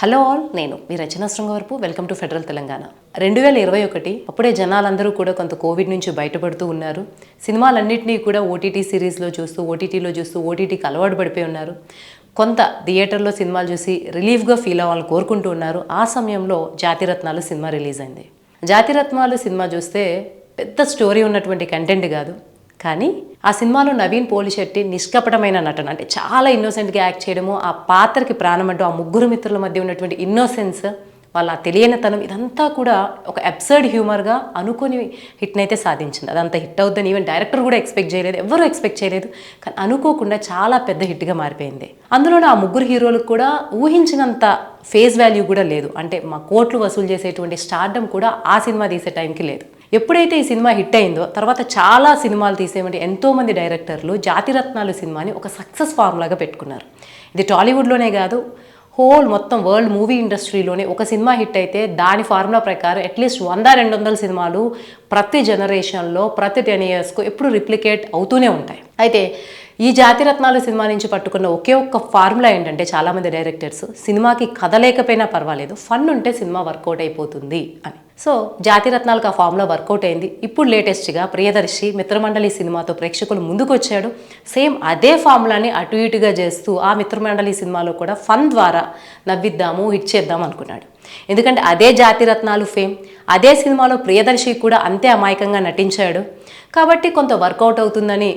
Hello all నేను మీ Rachana Srungavarapu welcome to Federal Telangana. రెండు వేల ఇరవై ఒకటి అప్పుడే జనాలందరూ కూడా కొంత కోవిడ్ నుంచి బయటపడుతూ ఉన్నారు. సినిమాలన్నింటినీ కూడా ఓటీటీ సిరీస్లో చూస్తూ ఓటీటీలో చూస్తూ ఓటీటీకి అలవాటు పడిపోయి ఉన్నారు. కొంత థియేటర్లో సినిమాలు చూసి రిలీఫ్గా ఫీల్ అవ్వాలని కోరుకుంటూ ఉన్నారు. ఆ సమయంలో జాతిరత్నాలు సినిమా రిలీజ్ అయింది. జాతిరత్నాలు సినిమా చూస్తే పెద్ద స్టోరీ ఉన్నటువంటి కంటెంట్ కాదు. కానీ ఆ సినిమాలో నవీన్ పోలిశెట్టి నిష్కపటమైన నటన అంటే చాలా ఇన్నోసెంట్గా యాక్ట్ చేయడము ఆ పాత్రకి ప్రాణం అంటూ ఆ ముగ్గురు మిత్రుల మధ్య ఉన్నటువంటి ఇన్నోసెన్స్ వాళ్ళ తెలియనితనం ఇదంతా కూడా ఒక అబ్సర్డ్ హ్యూమర్గా అనుకుని హిట్ని అయితే సాధించింది. అదంతా హిట్ అవుద్దని ఈవెన్ డైరెక్టర్ కూడా ఎక్స్పెక్ట్ చేయలేదు ఎవరు ఎక్స్పెక్ట్ చేయలేదు. కానీ అనుకోకుండా చాలా పెద్ద హిట్గా మారిపోయింది. అందులోనే ఆ ముగ్గురు హీరోలకు కూడా ఊహించినంత ఫేస్ వాల్యూ కూడా లేదు. అంటే మా కోట్లు వసూలు చేసేటువంటి స్టార్డమ్ కూడా ఆ సినిమా తీసే టైంకి లేదు. ఎప్పుడైతే ఈ సినిమా హిట్ అయిందో తర్వాత చాలా సినిమాలు తీసేమంటే ఎంతోమంది డైరెక్టర్లు జాతిరత్నాలు సినిమాని ఒక సక్సెస్ ఫార్ములాగా పెట్టుకున్నారు. ఇది టాలీవుడ్లోనే కాదు హోల్ మొత్తం వరల్డ్ మూవీ ఇండస్ట్రీలోనే ఒక సినిమా హిట్ అయితే దాని ఫార్ములా ప్రకారం అట్లీస్ట్ వంద రెండు వందల సినిమాలు ప్రతి జనరేషన్లో ప్రతి టెన్ ఇయర్స్కు ఎప్పుడు రిప్లికేట్ అవుతూనే ఉంటాయి. అయితే ఈ జాతిరత్నాలు సినిమా నుంచి పట్టుకున్న ఒకే ఒక్క ఫార్ములా ఏంటంటే చాలామంది డైరెక్టర్స్ సినిమాకి కథ లేకపోయినా పర్వాలేదు ఫన్ ఉంటే సినిమా వర్కౌట్ అయిపోతుంది అని. సో జాతిరత్నాలకు ఆ ఫామ్లో వర్కౌట్ అయింది. ఇప్పుడు లేటెస్ట్గా ప్రియదర్శి మిత్రమండలి సినిమాతో ప్రేక్షకులు ముందుకు వచ్చాడు సేమ్ అదే ఫామ్లాని అటు ఇటుగా చేస్తూ ఆ మిత్రమండలి సినిమాలో కూడా ఫన్ ద్వారా నవ్విద్దాము హిట్ చేద్దాం అనుకున్నాడు. ఎందుకంటే అదే జాతిరత్నాలు ఫేమ్ అదే సినిమాలో ప్రియదర్శి కూడా అంతే అమాయకంగా నటించాడు. కాబట్టి కొంత వర్కౌట్ అవుతుందని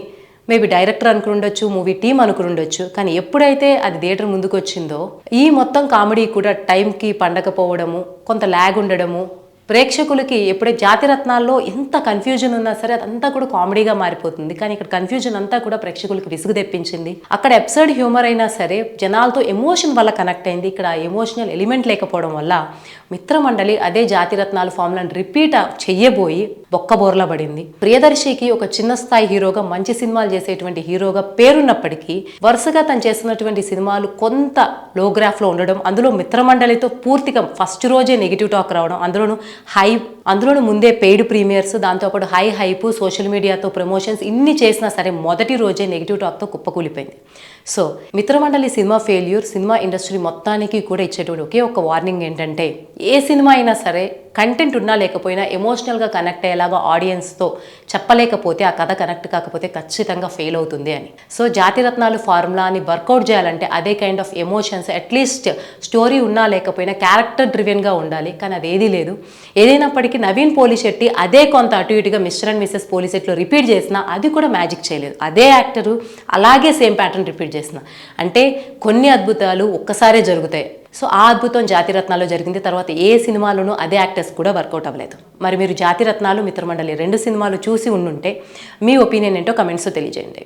మేబీ డైరెక్టర్ అనుకుండొచ్చు మూవీ టీం అనుకుండొచ్చు కానీ ఎప్పుడైతే అది థియేటర్ ముందుకు వచ్చిందో ఈ మొత్తం కామెడీ కూడా టైంకి పండకపోవడము కొంత ల్యాగ్ ఉండడము ప్రేక్షకులకి ఎప్పుడే జాతిరత్నాల్లో ఎంత కన్ఫ్యూజన్ ఉన్నా సరే అదంతా కూడా కామెడీగా మారిపోతుంది. కానీ ఇక్కడ కన్ఫ్యూజన్ అంతా కూడా ప్రేక్షకులకి విసుగు తెప్పించింది. అక్కడ ఎపిసోడ్ హ్యూమర్ అయినా సరే జనాలతో ఎమోషన్ వల్ల కనెక్ట్ అయింది. ఇక్కడ ఎమోషనల్ ఎలిమెంట్ లేకపోవడం వల్ల మిత్రమండలి అదే జాతిరత్నాలు ఫామ్లను రిపీట్ చెయ్యబోయి బొక్కబోర్ల పడింది. ప్రియదర్శికి ఒక చిన్న స్థాయి హీరోగా మంచి సినిమాలు చేసేటువంటి హీరోగా పేరున్నప్పటికీ వరుసగా తను చేస్తున్నటువంటి సినిమాలు కొంత లోగ్రాఫ్లో ఉండడం అందులో మిత్రమండలితో పూర్తిగా ఫస్ట్ రోజే నెగిటివ్ టాక్ రావడం అందులోనూ హై అందులోనూ ముందే పెయిడ్ ప్రీమియర్స్ దాంతోపాటు హై హైపు సోషల్ మీడియాతో ప్రమోషన్స్ ఇన్ని చేసినా సరే మొదటి రోజే నెగిటివ్ టాక్తో కుప్పకూలిపోయింది. So Mitramandali cinema failure cinema industry మొత్తానికి కూడా ఇచ్చేటువంటి ఒకే ఒక వార్నింగ్ ఏంటంటే ఏ సినిమా అయినా సరే కంటెంట్ ఉన్నా లేకపోయినా ఎమోషనల్గా కనెక్ట్ అయ్యేలాగా ఆడియన్స్తో చెప్పలేకపోతే ఆ కథ కనెక్ట్ కాకపోతే ఖచ్చితంగా ఫెయిల్ అవుతుంది అని. సో జాతిరత్నాలు ఫార్ములాని వర్కౌట్ చేయాలంటే అదే kind of emotions at least story ఉన్నా లేకపోయినా క్యారెక్టర్ డ్రివెన్గా ఉండాలి. కానీ అది ఏదీ లేదు. ఏదైనప్పటికీ నవీన్ పోలిశెట్టి అదే కొంత అటు ఇటుగా మిస్టర్ అండ్ మిస్సెస్ పోలిశెట్లో రిపీట్ చేసినా అది కూడా మ్యాజిక్ చేయలేదు. అదే యాక్టరు అలాగే సేమ్ ప్యాటర్న్ రిపీట్ చేసిన. అంటే కొన్ని అద్భుతాలు ఒక్కసారే జరుగుతాయి. సో ఆ అద్భుతం జాతిరత్నాలు జరిగింది. తర్వాత ఏ సినిమాలోనూ అదే యాక్టర్స్ కూడా వర్కౌట్ అవ్వలేదు. మరి మీరు జాతిరత్నాలు మిత్రమండలి రెండు సినిమాలు చూసి ఉండుంటే మీ ఒపీనియన్ ఏంటో కమెంట్స్ తెలియజేయండి.